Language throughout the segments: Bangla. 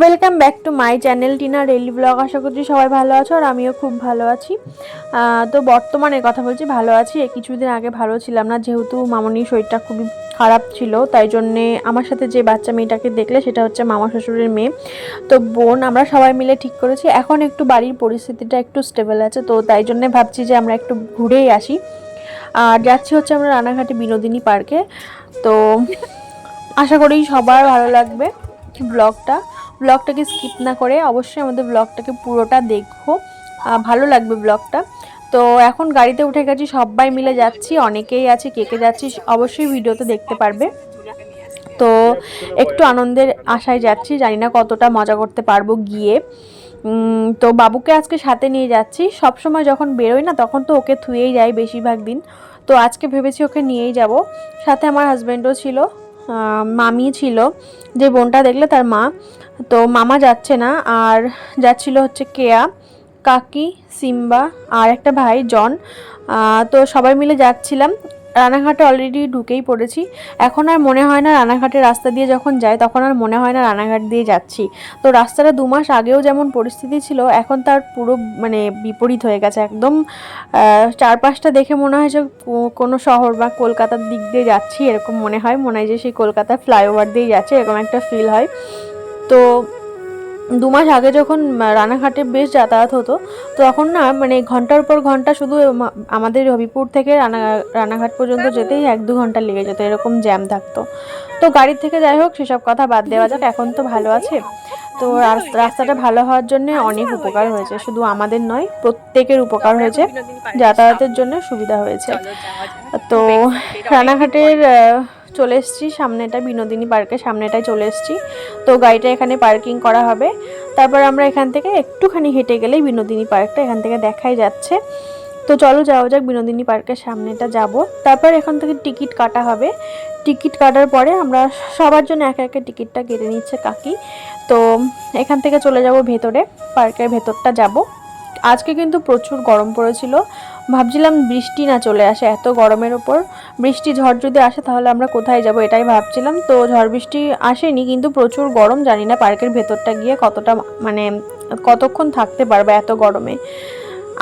Welcome back to my channel Tina rally blog আশা করছি সবাই ভালো আছো আর আমিও খুব ভালো আছি। তো বর্তমানে কথা বলছি, ভালো আছি। কিছুদিন আগে ভালো ছিলাম না, যেহেতু মামনির শরীরটা খুবই খারাপ ছিল, তাই জন্যে আমার সাথে যে বাচ্চা মেয়েটাকে দেখলে, সেটা হচ্ছে মামা শ্বশুরের মেয়ে। তো বোন, আমরা সবাই মিলে ঠিক করেছি। এখন একটু বাড়ির পরিস্থিতিটা একটু স্টেবল আছে, তো তাই জন্যে ভাবছি যে আমরা একটু ঘুরেই আসি। আর যাচ্ছি হচ্ছে আমরা রানাঘাটে বিনোদিনী পার্কে। তো আশা করি সবার ভালো লাগবে ব্লগটা ব্লগটাকে স্কিপ না করে অবশ্যই আমাদের ব্লগটাকে পুরোটা দেখো। ভালো লাগবে ব্লগটা। তো এখন গাড়িতে উঠে গেছি, সবাই মিলে যাচ্ছি, অনেকেই আছে, কে কে যাচ্ছি, অবশ্যই ভিডিওতে দেখতে পারবে। তো একটু আনন্দের আশায় যাচ্ছি, জানি না কতটা মজা করতে পারব গিয়ে। তো বাবুকে আজকে সাথে নিয়ে যাচ্ছি। সব সময় যখন বেরোই না, তখন তো ওকে থুয়েই যাই বেশিরভাগ দিন। তো আজকে ভেবেছি ওকে নিয়েই যাব। সাথে আমার হাজব্যান্ডও ছিল মামি ছিল। যে বোনটা দেখলে তার মা। তো মামা যাচ্ছে না, আর যাচ্ছিল হচ্ছে কেয়া, কাকি, সিম্বা, আর একটা ভাই, জন। তো সবাই মিলে যাচ্ছিলাম। রানাঘাটে অলরেডি ঢুকেই পড়েছি। এখন আর মনে হয় না রানাঘাটের রাস্তা দিয়ে যখন যাই, তখন আর মনে হয় না রানাঘাট দিয়ে যাচ্ছি। তো রাস্তাটা দু মাস আগেও যেমন পরিস্থিতি ছিল, এখন তার পুরো মানে বিপরীত হয়ে গেছে। একদম চারপাশটা দেখে মনে হয় যে কোনো শহর বা কলকাতার দিক দিয়ে যাচ্ছি, এরকম মনে হয়। মনে হয় যে সেই কলকাতার ফ্লাইওভার দিয়ে যাচ্ছে, এরকম একটা ফিল হয়। তো দু মাস আগে যখন রানাঘাটে বেশ যাতায়াত হতো তো তখন না মানে ঘণ্টার পর ঘণ্টা শুধু আমাদের হবিপুর থেকে রানা রানাঘাট পর্যন্ত যেতেই এক দু ঘণ্টা লেগে যেত এরকম জ্যাম থাকতো। তো গাড়ির থেকে যাই হোক সেসব কথা বাদ দেওয়া যাক এখন তো ভালো আছে। তো রাস- রাস্তাটা ভালো হওয়ার জন্য অনেক উপকার হয়েছে শুধু আমাদের নয় প্রত্যেকের উপকার হয়েছে যাতায়াতের জন্য সুবিধা হয়েছে। তো রানাঘাটের চলে এসেছি, সামনেটা বিনোদিনী পার্কের সামনেটায় চলে এসেছি। তো গাড়িটা এখানে পার্কিং করা হবে। তারপর আমরা এখান থেকে একটুখানি হেঁটে গেলেই বিনোদিনী পার্কটা এখান থেকে দেখাই যাচ্ছে। তো চলো যাওয়া যাক বিনোদিনী পার্কের সামনেটা যাব। তারপর এখান থেকে টিকিট কাটা হবে। টিকিট কাটার পরে আমরা সবার জন্য একে একে টিকিটটা কেটে নিচ্ছে কাকি। তো এখান থেকে চলে যাব ভেতরে, পার্কের ভেতরটা যাব। আজকে কিন্তু প্রচুর গরম পড়েছিল। ভাবছিলাম বৃষ্টি না চলে আসে এত গরমের ওপর। বৃষ্টি, ঝড় যদি আসে তাহলে আমরা কোথায় যাব এটাই ভাবছিলাম। তো ঝড় বৃষ্টি আসেনি কিন্তু প্রচুর গরম, জানি না পার্কের ভেতরটা গিয়ে কতটা মানে কতক্ষণ থাকতে পারবে এত গরমে।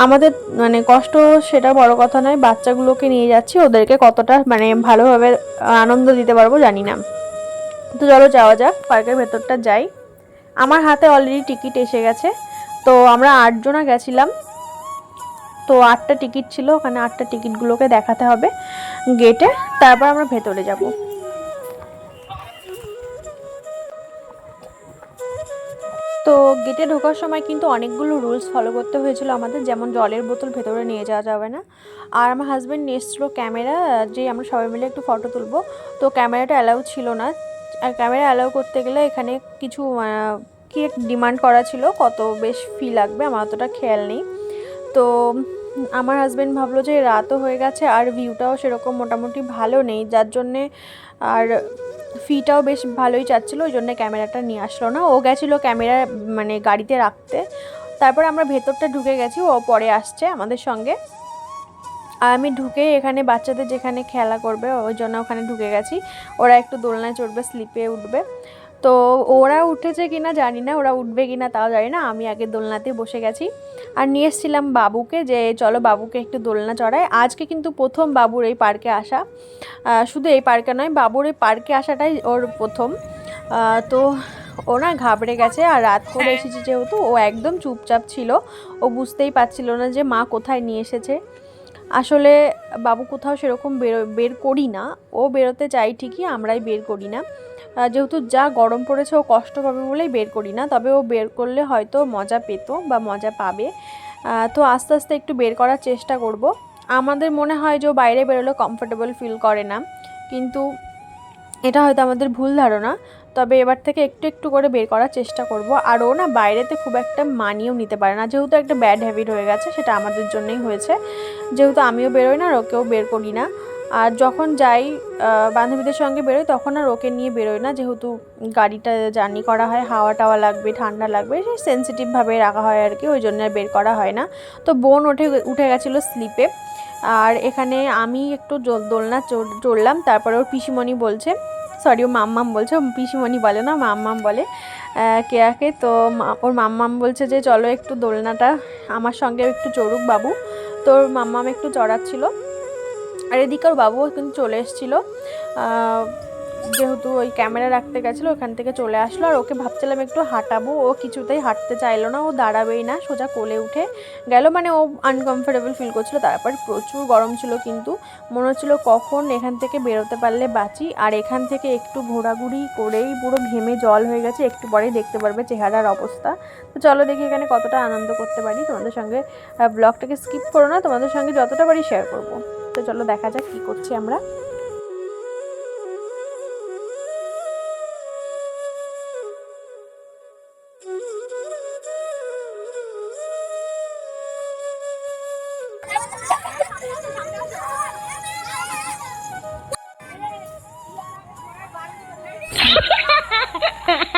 আমাদের মানে কষ্ট সেটা বড় কথা নয়, বাচ্চাগুলোকে নিয়ে যাচ্ছি, ওদেরকে কতটা মানে ভালোভাবে আনন্দ দিতে পারব জানি না। তো চলো যাওয়া যাক, পার্কের ভেতরটা যাই। আমার হাতে অলরেডি টিকিট এসে গেছে। তো আমরা আটজনা গেছিলাম। তো আটটা টিকিট ছিল, ওখানে আটটা টিকিটগুলোকে দেখাতে হবে গেটে, তারপর আমরা ভেতরে যাব। তো গেটে ঢোকার সময় কিন্তু অনেকগুলো রুলস ফলো করতে হয়েছিল আমাদের, যেমন জলের বোতল ভেতরে নিয়ে যাওয়া যাবে না। আর আমার হাজব্যান্ড নিয়ে ক্যামেরা, যে আমরা সবাই মিলে একটু ফটো তুলবো। তো ক্যামেরাটা অ্যালাউ ছিল না। আর ক্যামেরা অ্যালাউ করতে গেলে এখানে কিছু কি ডিমান্ড করা ছিল, কত বেশ ফি লাগবে, আমার অতটা খেয়াল নেই। তো আমার হাজব্যান্ড ভাবলো যে রাতও হয়ে গেছে, আর ভিউটাও সেরকম মোটামুটি ভালো নেই, যার জন্যে আর ফিটাও বেশ ভালোই চাচ্ছিলো, ওই জন্য ক্যামেরাটা নিয়ে আসলো না। ও গেছিল ক্যামেরা মানে গাড়িতে রাখতে। তারপর আমরা ভেতরটা ঢুকে গেছি, ও পরে আসছে আমাদের সঙ্গে। আর আমি ঢুকে এখানে বাচ্চাদের যেখানে খেলা করবে, ওই জন্য ওখানে ঢুকে গেছি। ওরা একটু দোলনায় চড়বে স্লিপে উঠবে। তো ওরা উঠেছে কিনা জানি না ওরা উঠবে কিনা তাও জানি না। আমি আগে দোলনাতে বসে গেছি। আর নিয়ে এসেছিলাম বাবুকে যে চলো বাবুকে একটু দোলনা চড়ায় আজকে কিন্তু প্রথম বাবুর এই পার্কে আসা। শুধু এই পার্কে নয় বাবুর এই পার্কে আসাটাই ওর প্রথম। তো ও না ঘাবড়ে গেছে আর রাত করে এসেছে যেহেতু ও একদম চুপচাপ ছিল। ও বুঝতেই পারছিল না যে মা কোথায় নিয়ে এসেছে। আসলে বাবু কোথাও সেরকম বেরো বের করি না। ও বেরোতে চাই ঠিকই আমরাই বের করি না। যেহেতু যা গরম পড়েছে, ও কষ্ট পাবে বলেই বের করি না। তবে ও বের করলে হয়তো মজা পেত বা মজা পাবে। তো আস্তে আস্তে একটু বের করার চেষ্টা করব। আমাদের মনে হয় যে ও বাইরে বেরোলে কমফোর্টেবল ফিল করে না। কিন্তু এটা হয়তো আমাদের ভুল ধারণা। তবে এবার থেকে একটু একটু করে বের করার চেষ্টা করব। আর ও না বাইরেতে খুব একটা মানিয়েও নিতে পারে না। যেহেতু একটা ব্যাড হ্যাবিট হয়ে গেছে, সেটা আমাদের জন্যই হয়েছে। যেহেতু আমিও বেরোই না আর ওকেও বের করি না। আর যখন যাই বান্ধবীদের সঙ্গে বেরোই, তখন আর ওকে নিয়ে বেরোই না। যেহেতু গাড়িটা জার্নি করা হয় হাওয়া টাওয়া লাগবে, ঠান্ডা লাগবে, সেই সেন্সিটিভভাবে রাখা হয় আর কি, ওই জন্য আর বের করা হয় না। তো বোন উঠে উঠে গেছিল স্লিপে আর এখানে আমি একটু দোলনা চড়- চড়লাম, তারপরে ওর পিসিমণি বলছে সরি ও মাম্মাম বলছে পিসিমণি বলে না, মাম্মাম বলে কেয়াকে তো ওর মাম্মাম বলছে যে, চলো একটু দোলনাটা আমার সঙ্গে একটু চড়ুক বাবু। তোর মাম্মাম একটু চড়াচ্ছিল। আর এদিকে ওর বাবুও কিন্তু চলে এসেছিল। যেহেতু ওই ক্যামেরা রাখতে গেছিল, ওখান থেকে চলে আসলো। আর ওকে ভাবছিলাম একটু হাঁটাবো। ও কিছুতেই হাঁটতে চাইলো না। ও দাঁড়াবেই না, সোজা কোলে উঠে গেল। মানে ও আনকমফোর্টেবল ফিল করছিল। তারপর প্রচুর গরম ছিল কিন্তু মনে হচ্ছিল কখন এখান থেকে বেরোতে পারলে বাঁচি। আর এখান থেকে একটু ঘোরাঘুরি করেই পুরো ঘেমে জল হয়ে গেছে। একটু পরেই দেখতে পারবে চেহারার অবস্থা। তো চলো দেখি এখানে কতটা আনন্দ করতে পারি। তোমাদের সঙ্গে ব্লগটাকে স্কিপ করো না। তোমাদের সঙ্গে যতটা পারি শেয়ার করব। তো চলো দেখা যাক কী করছি আমরা।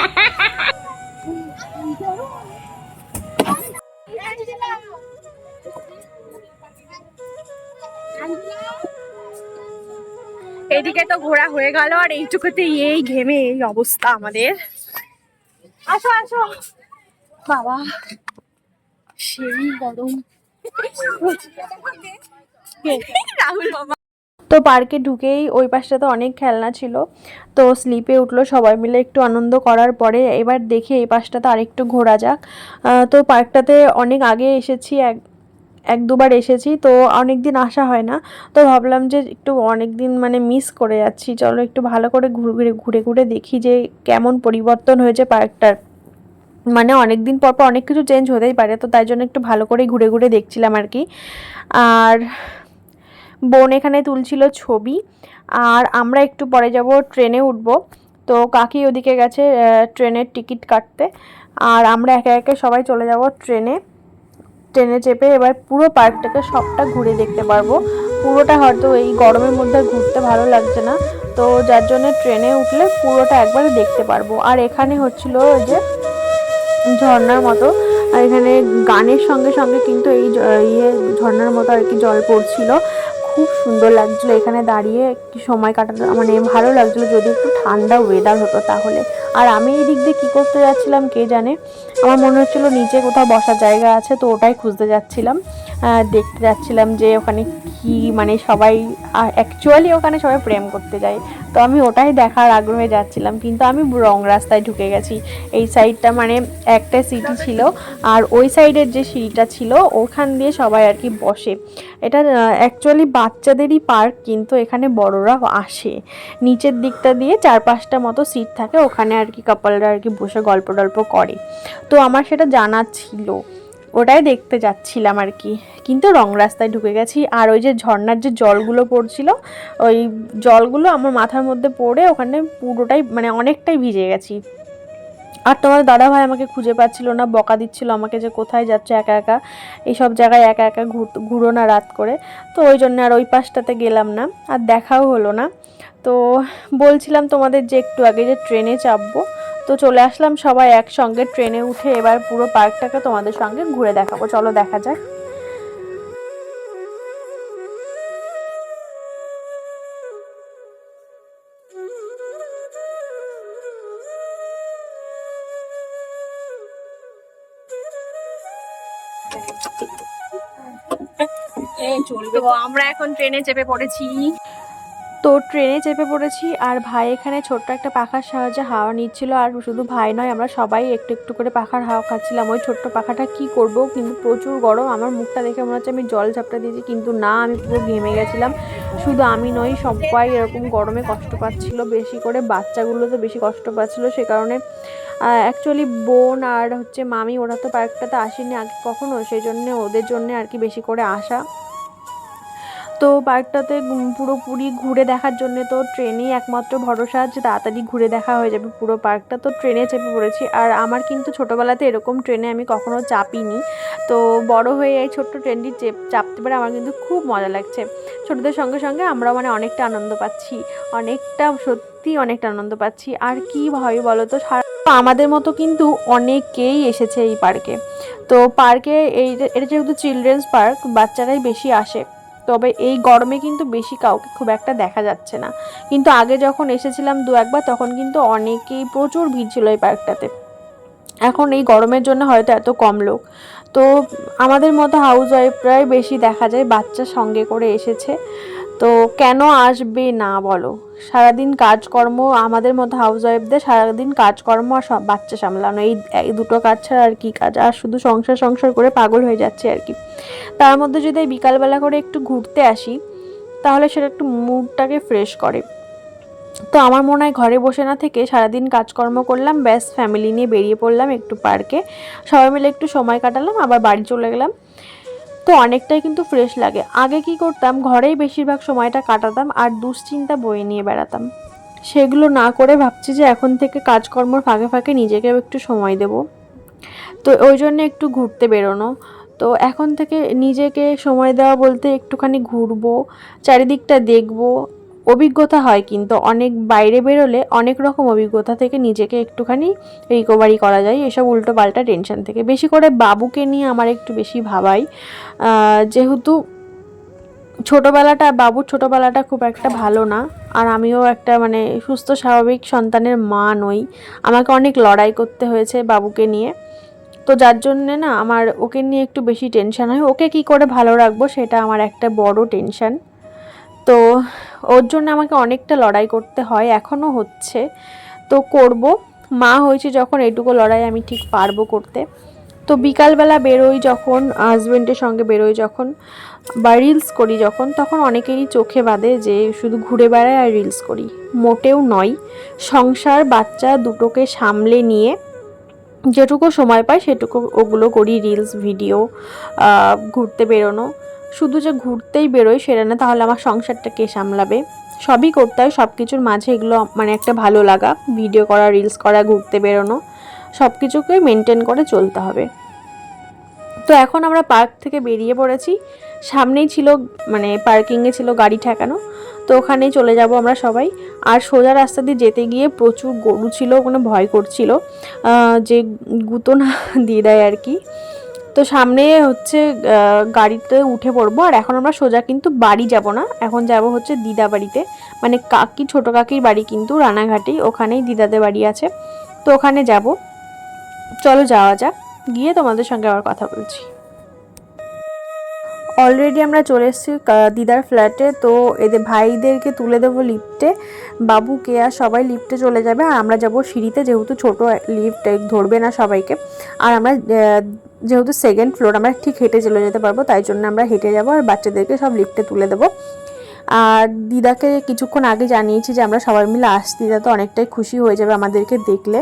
এদিকে তো ঘোরা হয়ে গেল আর এইটুকুতে এই ঘেমে এই অবস্থা আমাদের। আসো আসো। বাবা, সেই গরম। রাহুল বাবা। তো পার্কে ঢুকেই ওই পাশটাতে অনেক খেলনা ছিল। তো স্লিপে উঠল সবাই মিলে একটু আনন্দ করার পরে এবার দেখে এই পাশটাতে আরেকটু ঘোরা যাক। তো পার্কটাতে অনেক আগে এসেছি এক এক দুবার এসেছি, তো অনেক দিন আসা হয় না। তো ভাবলাম যে একটু অনেক দিন মানে মিস করে যাচ্ছি। চলো একটু ভালো করে ঘুরে ঘুরে ঘুরে দেখি যে কেমন পরিবর্তন হয়েছে পার্কটার মানে অনেক দিন পর পর অনেক কিছু চেঞ্জ হতেই পারে, তো তাই জন্য একটু ভালো করে ঘুরে ঘুরে দেখছিলাম আর কি। আর বোন এখানে তুলছিল ছবি, আর আমরা একটু পরে যাব ট্রেনে উঠব। তো কাকি ওদিকে গেছে ট্রেনের টিকিট কাটতে, আর আমরা একে একে সবাই চলে যাব ট্রেনে। ট্রেনে চেপে এবার পুরো পার্কটাকে সবটা ঘুরে দেখতে পারব। পুরোটা হয়তো এই গরমের মধ্যে ঘুরতে ভালো লাগছে না। তো যার জন্য ট্রেনে উঠলে পুরোটা একবার দেখতে পারব। আর এখানে হচ্ছিল যে ঝর্নার মতো। আর এখানে গানের সঙ্গে সঙ্গে কিন্তু এই ইয়ে ঝর্নার মতো আর কি জল পড়ছিল। সুন্দর লাগছিল। এখানে দাঁড়িয়ে একটু সময় কাটাতে মানে ভালো লাগছিল। যদি একটু ঠান্ডা ওয়েদার হতো তাহলে। আর আমি এই দিক দিয়ে কী করতে যাচ্ছিলাম কে জানে? আমার মনে হচ্ছিল নিচে কোথাও বসার জায়গা আছে, তো ওটাই খুঁজতে যাচ্ছিলাম। দেখতে যাচ্ছিলাম যে ওখানে কি মানে সবাই অ্যাকচুয়ালি ওখানে সবাই প্রেম করতে যায়। তো আমি ওটাই দেখার আগ্রহে যাচ্ছিলাম। কিন্তু আমি রং রাস্তায় ঢুকে গেছি। এই সাইডটা মানে একটা সিটি ছিল, আর ওই সাইডের যে সিঁড়িটা ছিল, ওখান দিয়ে সবাই আর কি বসে। এটা অ্যাকচুয়ালি বাচ্চাদেরই পার্ক, কিন্তু এখানে বড়রা আসে। নিচের দিকটা দিয়ে চার পাঁচটা মতো সিট থাকে, ওখানে আর কি কাপলরা আর কি বসে গল্প টল্প করে। তো আমার সেটা জানা ছিল। ওটাই দেখতে যাচ্ছিলাম আর কি। কিন্তু রং রাস্তায় ঢুকে গেছি, আর ওই যে ঝর্নার যে জলগুলো পড়ছিল, ওই জলগুলো আমার মাথার মধ্যে পড়ে ওখানে পুরোটাই মানে অনেকটাই ভিজে গেছি। আর তোমার দাদা ভাই আমাকে খুঁজে পাচ্ছিল না, বকা দিচ্ছিল আমাকে যে কোথায় যাচ্ছে, একা একা। এইসব জায়গায় একা একা ঘুর- না রাত করে। তো ওই জন্য আর ওই পাশটাতে গেলাম না, আর দেখাও হলো না। তো বলছিলাম তোমাদের যে একটু আগে যে ট্রেনে চাপবো, তো চলে আসলাম সবাই একসঙ্গে। ট্রেনে উঠে এবার পুরো পার্কটাকে তোমাদের সঙ্গে ঘুরে দেখাবো। চলো দেখা যাক। চলবে। আমরা এখন ট্রেনে চেপে পড়েছি। তো ট্রেনে চেপে পড়েছি আর ভাই এখানে ছোট্ট একটা পাখার সাহায্যে হাওয়া নিচ্ছিল আর শুধু ভাই নয় আমরা সবাই একটু একটু করে পাখার হাওয়া খাচ্ছিলাম। ওই ছোট্ট পাখাটা কি করব? কিন্তু প্রচুর গরম। আমার মুখটা দেখে মনে হচ্ছে আমি জল ঝাপটা দিয়েছি কিন্তু না আমি পুরো ঘেমে গেছিলাম। শুধু আমি নই সবাই এরকম গরমে কষ্ট পাচ্ছিল। বেশি করে বাচ্চাগুলো তো বেশি কষ্ট পাচ্ছিল সে কারণে অ্যাকচুয়ালি বোন আর হচ্ছে মামি, ওরা তো পার্কটাতে আসেনি আগে কখনো, সেই জন্যে ওদের জন্যে আর কি বেশি করে আসা। তো পার্কটাতে পুরোপুরি ঘুরে দেখার জন্য তো ট্রেনেই একমাত্র ভরসা যে তাড়াতাড়ি ঘুরে দেখা হয়ে যাবে পুরো পার্কটা। তো ট্রেনে চেপে পড়েছি। আর আমার কিন্তু ছোটোবেলাতে এরকম ট্রেনে আমি কখনো চাপিনি। তো বড় হয়ে এই ছোট্ট ট্রেনটি চেপ চাপতে পারে আমার কিন্তু খুব মজা লাগছে। ছোটদের সঙ্গে সঙ্গে আমরা মানে অনেকটা আনন্দ পাচ্ছি। অনেকটা, সত্যি অনেকটা আনন্দ পাচ্ছি। আর কি ভাবে বলো তো? সারা আমাদের মতো কিন্তু অনেকেই এসেছে এই পার্কে। তো পার্কে এই এটা যেহেতু চিলড্রেন্স পার্ক, বাচ্চারাই বেশি আসে। তবে এই গরমে কিন্তু বেশি কাউকে খুব একটা দেখা যাচ্ছে না। কিন্তু আগে যখন এসেছিলাম দু একবার, তখন কিন্তু অনেকেই প্রচুর ভিড় ছিল এই পার্কটাতে। এখন এই গরমের জন্য হয়তো এত কম লোক। তো আমাদের মতো হাউস ওয়াইফরাই বেশি দেখা যায়, বাচ্চা সঙ্গে করে এসেছে। তো কেন আসবে না বলো? সারাদিন কাজকর্ম আমাদের মতো হাউস ওয়াইফদের সারাদিন কাজকর্ম আর বাচ্চা সামলানো, এই দুটো কাজ ছাড়া আর কি কাজ? আর শুধু সংসার সংসার করে পাগল হয়ে যাচ্ছে আর কি। তার মধ্যে যদি বিকালবেলা করে একটু ঘুরতে আসি, তাহলে সেটা একটু মুডটাকে ফ্রেশ করে। তো আমার মনে হয় ঘরে বসে না থেকে সারাদিন কাজকর্ম করলাম, ব্যাস ফ্যামিলি নিয়ে বেরিয়ে পড়লাম একটু পার্কে সবাই মিলে একটু সময় কাটালাম, আবার বাড়ি চলে গেলাম। তো অনেকটাই কিন্তু ফ্রেশ লাগে। আগে কি করতাম, ঘরেই বেশিরভাগ সময়টা কাটাতাম আর দুশ্চিন্তা বয়ে নিয়ে বেড়াতাম। সেগুলো না করে ভাবছি যে এখন থেকে কাজকর্মর ফাঁকে ফাঁকে নিজেকেও একটু সময় দেব। তো ওই জন্য একটু ঘুরতে বেরোনো। তো এখন থেকে নিজেকে সময় দেওয়া বলতে একটুখানি ঘুরবো, চারিদিকটা দেখব অভিজ্ঞতা হয়, কিন্তু অনেক বাইরে বেরোলে অনেক রকম অভিজ্ঞতা থেকে নিজেকে একটুখানি রিকভারি করা যায়। এসব উল্টো পাল্টা টেনশন থেকে। বেশি করে বাবুকে নিয়ে আমার একটু বেশি ভাবাই। যেহেতু ছোটোবেলাটা, বাবুর ছোটোবেলাটা খুব একটা ভালো না। আর আমিও একটা মানে সুস্থ, স্বাভাবিক সন্তানের মা নই। আমাকে অনেক লড়াই করতে হয়েছে বাবুকে নিয়ে। তো যার জন্যে না আমার ওকে নিয়ে একটু বেশি টেনশন হয়। ওকে কি করে ভালো রাখব সেটা আমার একটা বড় টেনশন তো ওর জন্য আমাকে অনেকটা লড়াই করতে হয়, এখনও হচ্ছে। তো করব। মা হয়েছে যখন এইটুকু লড়াই আমি ঠিক পারব করতে। তো বিকালবেলা বেরোই যখন হাজব্যান্ডের সঙ্গে বেরোই যখন, বা রিলস করি যখন, তখন অনেকেরই চোখে বাঁধে যে শুধু ঘুরে বেড়াই আর রিলস করি। মোটেও নয়, সংসার, বাচ্চা দুটোকে সামলে নিয়ে যেটুকু সময় পাই সেটুকু ওগুলো করি রিলস ভিডিও ঘুরতে বেরোনো। শুধু যে ঘুরতেই বেরোই সেটা না, তাহলে আমার সংসারটা কে সামলাবে? সবই করতে হয় সব কিছুর মাঝে এগুলো মানে একটা ভালো লাগা। ভিডিও করা রিলস করা, ঘুরতে বেরোনো সব কিছুকে মেনটেন করে চলতে হবে। তো এখন আমরা পার্ক থেকে বেরিয়ে পড়েছি। সামনেই ছিল মানে পার্কিংয়ে ছিল গাড়ি ঠেকানো। তো ওখানেই চলে যাব আমরা সবাই। আর সোজা রাস্তা দিয়ে যেতে গিয়ে প্রচুর গরু ছিল ওখানে ভয় করছিল। যে গুতো না দিয়ে দেয় আর কি। তো সামনে হচ্ছে গাড়িতে উঠে পড়ব। আর এখন আমরা সোজা কিন্তু বাড়ি যাব না। এখন যাব হচ্ছে দিদা বাড়িতে। মানে কাকি, ছোট কাকির বাড়ি কিন্তু রানাঘাটেই। ওখানেই দিদাদের বাড়ি আছে। তো ওখানে যাব। চলো যাওয়া যাক। গিয়ে তোমাদের সঙ্গে আবার কথা বলছি। অলরেডি আমরা চলে এসেছি দিদার ফ্ল্যাটে। তো এদের ভাইদেরকে তুলে দেবো লিফটে। বাবু কেয়া সবাই লিফটে চলে যাবে। আর আমরা যাব সিঁড়িতে। যেহেতু ছোট লিফট ধরবে না সবাইকে। আর আমরা যেহেতু সেকেন্ড ফ্লোর আমরা ঠিক হেঁটে চলে যেতে পারব, তাই জন্য আমরা হেঁটে যাব আর বাচ্চাদেরকে সব লিফটে তুলে দেবো। আর দিদাকে কিছুক্ষণ আগে জানিয়েছি যে আমরা সবাই মিলে আসছি, দিদা তো অনেকটাই খুশি হয়ে যাবে আমাদেরকে দেখলে।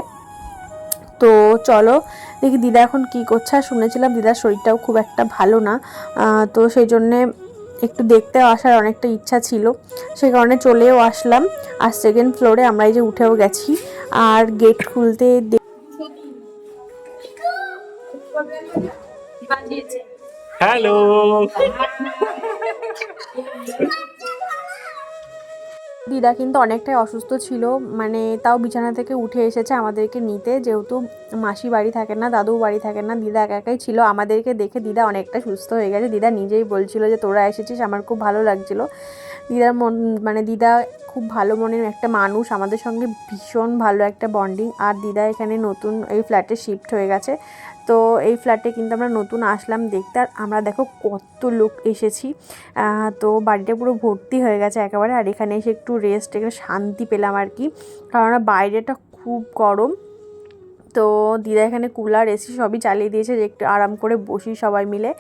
তো চলো দেখি দিদা এখন কি করছে। আর শুনেছিলাম দিদার শরীরটাও খুব একটা ভালো না তো সেই জন্যে একটু দেখতে আসার অনেকটা ইচ্ছা ছিল। সেই কারণে চলেও আসলাম। আর সেকেন্ড ফ্লোরে আমরা এই যে উঠেও গেছি। আর গেট খুলতে হ্যালো দিদা কিন্তু অনেকটাই অসুস্থ ছিল মানে তাও বিছানা থেকে উঠে এসেছে আমাদেরকে নিতে। যেহেতু মাসি বাড়ি থাকেন না দাদু বাড়ি থাকেন না, দিদা একা একাই ছিল। আমাদেরকে দেখে দিদা অনেকটা সুস্থ হয়ে গেছে। দিদা নিজেই বলছিল যে, তোরা এসেছিস, আমার খুব ভালো লাগছিল। দিদার মন মানে দিদা খুব ভালো মনের একটা মানুষ, আমাদের সঙ্গে ভীষণ ভালো একটা বন্ডিং আর দিদা এখানে নতুন এই ফ্ল্যাটে শিফট হয়ে গেছে। তো এই ফ্ল্যাটে কিন্তু আমরা নতুন আসলাম দেখতে, আর আমরা দেখো কত লোক এসেছি। তো বাড়িটা পুরো ভর্তি হয়ে গেছে একেবারে, আর এখানে এসে একটু রেস্ট একটু শান্তি পেলাম আর কি। কারণ বাইরেটা খুব গরম। তো দিদা এখানে কুলার এসি সবই চালিয়ে দিয়েছে, যে একটু আরাম করে বসি সবাই মিলে।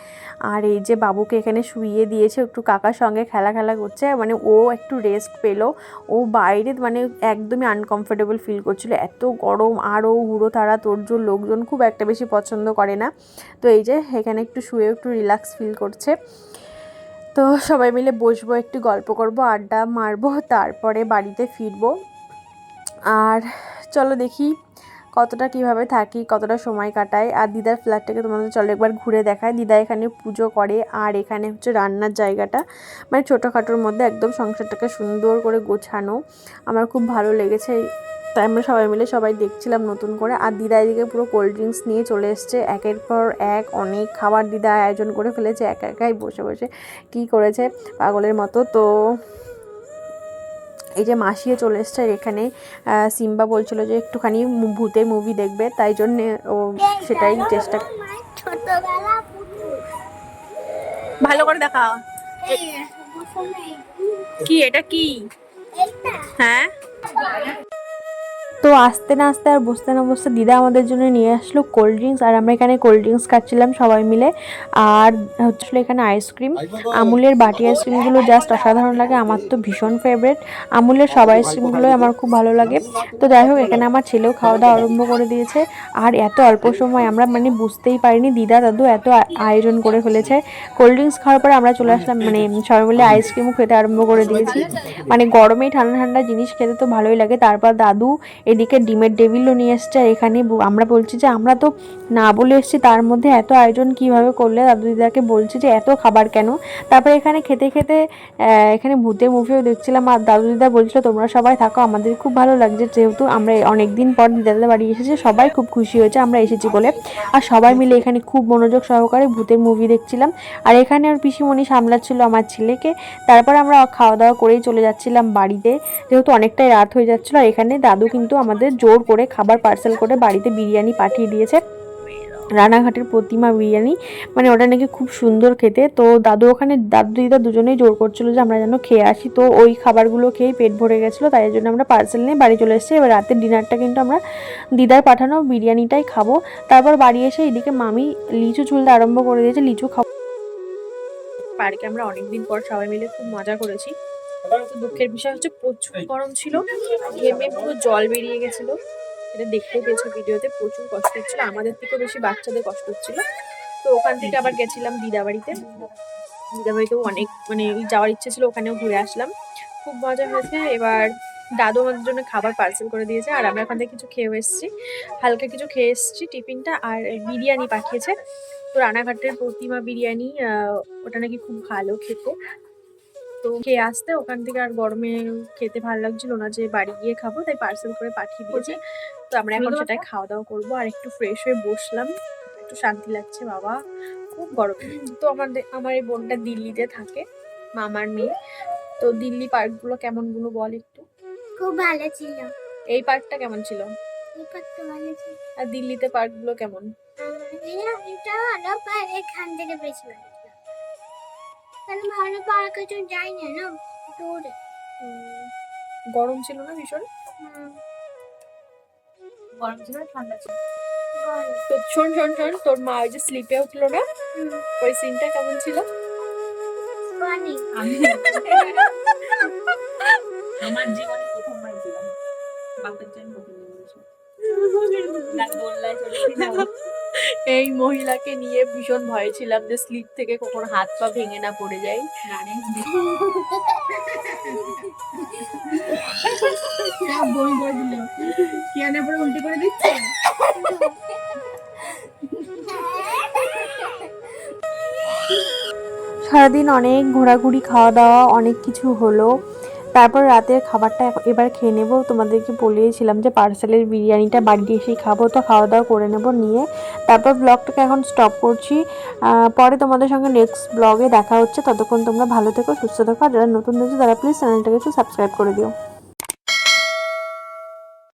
আর এই যে বাবুকে এখানে শুইয়ে দিয়েছে, একটু কাকার সঙ্গে খেলা খেলা করছে মানে ও একটু রেস্ট পেল। ও বাইরে মানে একদমই আনকমফোর্টেবল ফিল করছিল। এত গরম, আর ও হুড়ো তারা তোরজোর লোকজন খুব একটা বেশি পছন্দ করে না। তো এই যে এখানে একটু শুয়ে একটু রিল্যাক্স ফিল করছে। তো সবাই মিলে বসবো, একটু গল্প করব, আড্ডা মারবো, তারপরে বাড়িতে ফিরবো। আর চলো দেখি কতটা কীভাবে থাকি, কতটা সময় কাটাই, আর দিদার ফ্ল্যাটটাকে তোমাদের চলো একবার ঘুরে দেখায় দিদা এখানে পুজো করে, আর এখানে হচ্ছে রান্নার জায়গাটা। মানে ছোটোখাটোর মধ্যে একদম সংসারটাকে সুন্দর করে গোছানো। আমার খুব ভালো লেগেছে। তাই আমরা সবাই মিলে সবাই দেখছিলাম নতুন করে। আর দিদা এদিকে পুরো কোল্ড ড্রিঙ্কস নিয়ে চলে এসছে। একের পর এক অনেক খাবার দিদা আয়োজন করে ফেলেছে। একা একাই বসে বসে কি করেছে? পাগলের মতো। তো এই যে মাসিয়ে চলে এসছে এখানে আহ, সিম্বা বলছিল যে একটুখানি ভূতের মুভি দেখবে তাই জন্যে ও সেটাই চেষ্টা ভালো করে দেখা কি এটা কি? হ্যাঁ? তো আসতে না আসতে আর বসতে না বসতে দিদা আমাদের জন্য নিয়ে আসলো কোল্ড ড্রিঙ্কস আর আমরা এখানে কোল্ড ড্রিঙ্কস খাচ্ছিলাম সবাই মিলে। আর হচ্ছিল এখানে আইসক্রিম আমুলের বাটি আইসক্রিমগুলো জাস্ট অসাধারণ লাগে, আমার তো ভীষণ ফেভারেট আমুলের সব আইসক্রিমগুলোই আমার খুব ভালো লাগে। তো যাই হোক, এখানে আমার ছেলেও খাওয়া দাওয়া আরম্ভ করে দিয়েছে। আর এত অল্প সময় আমরা মানে বুঝতেই পারিনি, দিদা দাদু এত আয়োজন করে ফেলেছে। কোল্ড ড্রিঙ্কস খাওয়ার পরে আমরা চলে আসলাম মানে সবাই মিলে আইসক্রিমও খেতে আরম্ভ করে দিয়েছি। মানে গরমেই ঠান্ডা ঠান্ডা জিনিস খেতে তো ভালোই লাগে। তারপর দাদু এদিকে ডিমের টেবিলও নিয়ে এসছে, আর এখানে আমরা বলছি যে আমরা তো না বলে এসেছি, তার মধ্যে এত আয়োজন কীভাবে করলে? দাদু দিদাকে বলছি যে এত খাবার কেন? তারপরে এখানে খেতে খেতে এখানে ভূতের মুভিও দেখছিলাম, আর দাদু দিদা বলছিল, তোমরা সবাই থাকো, আমাদের খুব ভালো লাগছে, যেহেতু আমরা অনেক দিন পর দিদাদের বাড়ি এসেছি, সবাই খুব খুশি হয়েছে, আমরা এসেছি বলে। আর সবাই মিলে এখানে খুব মনোযোগ সহকারে ভূতের মুভি দেখছিলাম। আর এখানে ওর পিসিমণি সামলাচ্ছিল আমার ছেলেকে। তারপর আমরা খাওয়া দাওয়া করেই চলে যাচ্ছিলাম বাড়িতে, যেহেতু অনেকটাই রাত হয়ে যাচ্ছিল, আর এখানে দাদু কিন্তু আমাদের জোর করে খাবার পার্সেল করে বাড়িতে বিরিয়ানি পাঠিয়ে দিয়েছে। রানাঘাটের প্রতিমা বিরিয়ানি মানে ওটা নাকি খুব সুন্দর খেতে। তো দাদু ওখানে, দাদু দিদা দুজনেই জোর করছিল যে আমরা যেন খেয়ে আসি। তো ওই খাবারগুলো খেয়েই পেট ভরে গেছিল, তাই জন্য আমরা পার্সেল নিয়ে বাড়ি চলে এসেছি। এবার রাতের ডিনারটা কিন্তু আমরা দিদার পাঠানো বিরিয়ানিটাই খাব। তারপর বাড়ি এসে এদিকে মামি লিচু চুলতে আরম্ভ করে দিয়েছে, লিচু খাব। পার্কে আমরা অনেকদিন পর সবাই মিলে খুব মজা করেছি। দুঃখের বিষয় হচ্ছে প্রচুর গরম ছিল। ঘেমে পুরো জল বেরিয়ে গেছিল। এটা দেখতে পেয়েছ ভিডিওতে, প্রচুর কষ্ট হচ্ছিল। আমাদের থেকেও বেশি বাচ্চাদের কষ্ট হচ্ছিল। তো ওখান থেকে আবার গেছিলাম দিদাবাড়িতে। দিদাবাড়িতেও অনেক মানে যাওয়ার ইচ্ছে ছিল, ওখানেও ঘুরে আসলাম। খুব মজা হয়েছে। এবার দাদু আমাদের জন্য খাবার পার্সেল করে দিয়েছে, আর আমরা ওখান থেকে কিছু খেয়েও এসেছি। হালকা কিছু খেয়ে এসেছি টিফিনটা, আর বিরিয়ানি পাঠিয়েছে। তো রানাঘাটের প্রতিমা বিরিয়ানি ওটা নাকি খুব ভালো খেতে। তো খেয়ে আসতে ওখান থেকে আর গরমে খেতে ভালো লাগছিল না যে বাড়ি গিয়ে খাব তাই পার্সেল করে পাঠিয়ে দিয়েছে। তো আমরা এখন সেটাই খাওয়া দাওয়া করব আর একটু ফ্রেশ হয়ে বসলাম। একটু শান্তি লাগছে বাবা। খুব গরম। তো আমাদের আমার এই বোনটা দিল্লিতে থাকে মামার মেয়ে। তো দিল্লি পার্কগুলো কেমনগুলো বল একটু? খুব ভালো ছিল। এই পার্কটা কেমন ছিল? এবার তো ভালো ছিল। আর দিল্লিতে পার্কগুলো কেমন? এটা এটা ভালো এখান থেকে বেশি ভালো। কারণ ভালো পার্কে তো যাই না না? দূরে গরম ছিল না ভীষণ? গরম ছিল ঠান্ডা ছিল? তো শোন শোন শোন তোর মা ওই যে স্লিপে উঠল না? ওই সিনটা কেমন ছিল। আমার জীবনে প্রথমবার ছিলাম। বাপের জন্য এই মহিলাকে নিয়ে ভীষণ ভয় ছিলাম যে স্লিপ থেকে কখনো হাত পা ভেঙে না পড়ে কিয়ানা পরে উল্টে করে দিচ্ছে? সারাদিন অনেক ঘোরাঘুরি খাওয়া দাওয়া অনেক কিছু হলো। তারপর রাতের খাবারটা এবার খেয়ে নেব। তোমাদেরকে বলিয়েছিলাম যে পার্সেলের বিরিয়ানিটা বাড়িতে এসেই খাব। তো খাওয়া দাওয়া করে নেব নিয়ে। তারপর ব্লগটাকে এখন স্টপ করছি। পরে তোমাদের সঙ্গে নেক্সট ব্লগে দেখা হচ্ছে। ততক্ষণ তোমরা ভালো থেকো, সুস্থ থেকো। যারা নতুন দেখছ তারা প্লিজ চ্যানেলটাকে একটু সাবস্ক্রাইব করে দিও।